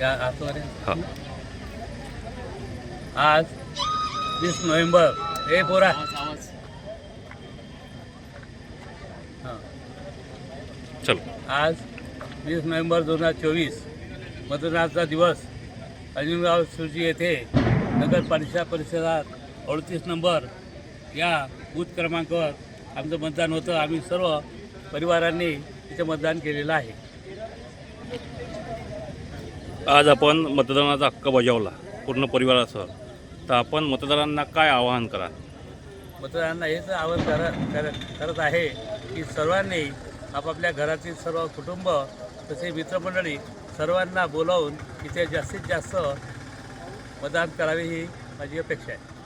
या आतमध्ये हा आज वीस नोव्हेंबर हे पोरा हां चलो. आज वीस नोव्हेंबर दोन हजार चोवीस मतदानाचा दिवस. अजिंगाव सुरजी येथे नगरपालिका परिषदात अडतीस नंबर या बूथ क्रमांकावर आमचं मतदान होतं. आम्ही सर्व परिवारांनी तिथे मतदान केलेलं आहे. आज आपण मतदानाचा हक्क बजावला पूर्ण परिवारासह. तर आपण मतदारांना काय आवाहन करा मतदारांना हेच आवाहन कर कर करत आहे की सर्वांनी आपापल्या घरातील सर्व कुटुंब तसे मित्रमंडळी सर्वांना बोलावून इथे जास्तीत जास्त मतदान करावे ही माझी अपेक्षा आहे.